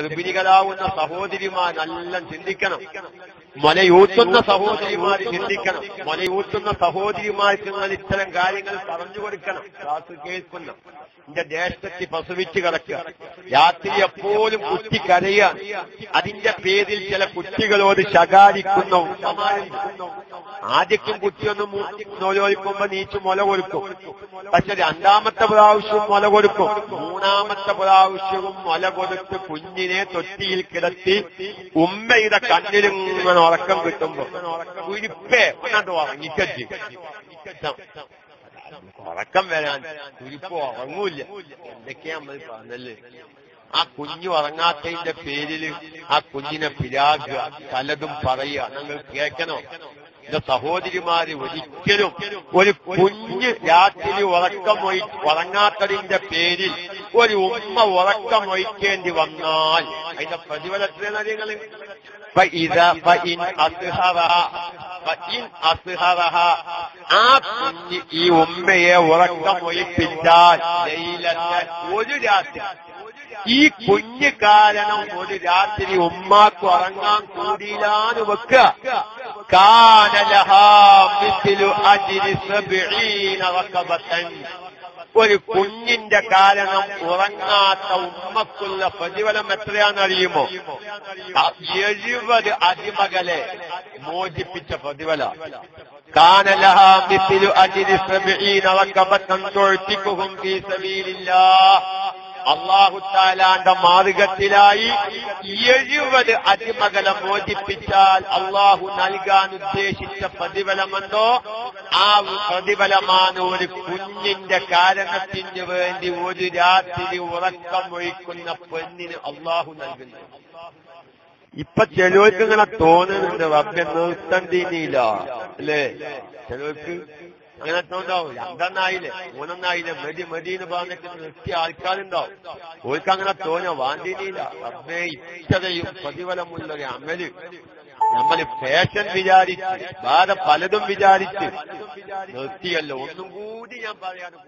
ഗർഭിണികളാവുന്ന സഹോദരിമാർ നല്ല ചിന്തിക്കണം. മലയൂത്തുന്ന സഹോദരിമാർ ചിന്തിക്കണം. മലയൂത്തുന്ന സഹോദരിമാർക്ക് നിങ്ങൾ ഇത്തരം കാര്യങ്ങൾ പറഞ്ഞു കൊടുക്കണം. ക്ലാസ് കേൾക്കുന്ന എന്റെ ദേശത്തെത്തി പ്രസവിച്ച് കിടക്കുക. രാത്രി എപ്പോഴും കുട്ടി കരയുക. അതിന്റെ പേരിൽ ചില കുട്ടികളോട് ശകാരിക്കുന്ന. ആദ്യക്കും കുട്ടിയൊന്നും നോലോലിക്കുമ്പോ നീച്ച് മുല കൊടുക്കും. പക്ഷെ രണ്ടാമത്തെ പ്രാവശ്യവും മുല കൊടുക്കും. മൂന്നാമത്തെ പ്രാവശ്യവും മുല കൊടുത്ത് കുഞ്ഞിനെ തൊട്ടിയിൽ കിടത്തി ഉമ്മയുടെ കണ്ണിലും ഉറക്കം കിട്ടുമ്പോ കുരിപ്പേ ഉറക്കം വരാൻ കുരിപ്പ് ഉറങ്ങൂല്ല. എന്തൊക്കെയാ നമ്മൾ പറഞ്ഞല്ലേ ആ കുഞ്ഞു ഉറങ്ങാത്തതിന്റെ പേരിൽ ആ കുഞ്ഞിനെ പിരാകുക പലതും പറയുക. നിങ്ങൾ കേൾക്കണോ? എന്റെ സഹോദരിമാര് ഒരിക്കലും ഒരു കുഞ്ഞ് രാത്രി ഉറക്കം ഉറങ്ങാത്തതിന്റെ പേരിൽ ഒരു ഉമ്മ ഉറക്കമൊഴിക്കേണ്ടി വന്നാൽ അതിന്റെ പ്രതിഫലത്തിലെ നിങ്ങൾ ആ കുഞ്ഞ് ഈ ഉമ്മയെ ഉറക്കമൊഴിപ്പിച്ചാൽ ഒരു രാത്രി. ഈ കുഞ്ഞ് കാരണം ഒരു രാത്രി ഉമ്മാക്ക് ഉറങ്ങാൻ കൂടിയിലാന്ന് വെക്കുക കാനലഹാ ഒരു കുഞ്ഞിന്റെ കാരണം ഉറങ്ങാത്ത ഉമ്മക്കുള്ള പ്രതിഫലം എത്രയാണെന്നറിയുമോ? എഴുപത് അടിമകളെ മോചിപ്പിച്ച പ്രതിഫല. കാനലഹാ അജിരി ശ്രമിക്കും അള്ളാഹുത്താലാന്റെ മാർഗത്തിലായി എഴുപത് അടിമകളെ മോചിപ്പിച്ചാൽ അള്ളാഹു നൽകാൻ ഉദ്ദേശിച്ച പ്രതിഫലമെന്തോ? ആ പ്രതിഫലമാണ് ഒരു കുഞ്ഞിന്റെ കാരണത്തിന് വേണ്ടി ഒരു രാത്രി ഉറക്കം ഒഴിക്കുന്ന പെണ്ണിന് അള്ളാഹു നൽകുന്നു ഇപ്പൊ ചിലവർക്ക് ഇങ്ങനെ തോന്നുന്നുണ്ട് റബ്ബെ നിർത്തണ്ടീനില്ല അല്ലേ? ചിലവർക്ക് അങ്ങനെ ഉണ്ടാവും. രണ്ടെണ്ണായില്ലേ മൂന്നെണ്ണായില്ലേ മതി മതി എന്ന് പറഞ്ഞിട്ട് നിർത്തിയ ആൾക്കാരുണ്ടാവും. ഓർക്ക് അങ്ങനെ തോന്നാ വാണ്ടിനില്ല അമ്മേ ഇഷ്ടതയും പ്രതിഫലമുള്ള അമ്മൽ നമ്മൾ ഫാഷൻ വിചാരിച്ച് വേറെ പലതും വിചാരിച്ച് നിർത്തിയല്ലോ. ഒന്നും കൂടി ഞാൻ പറയാതെ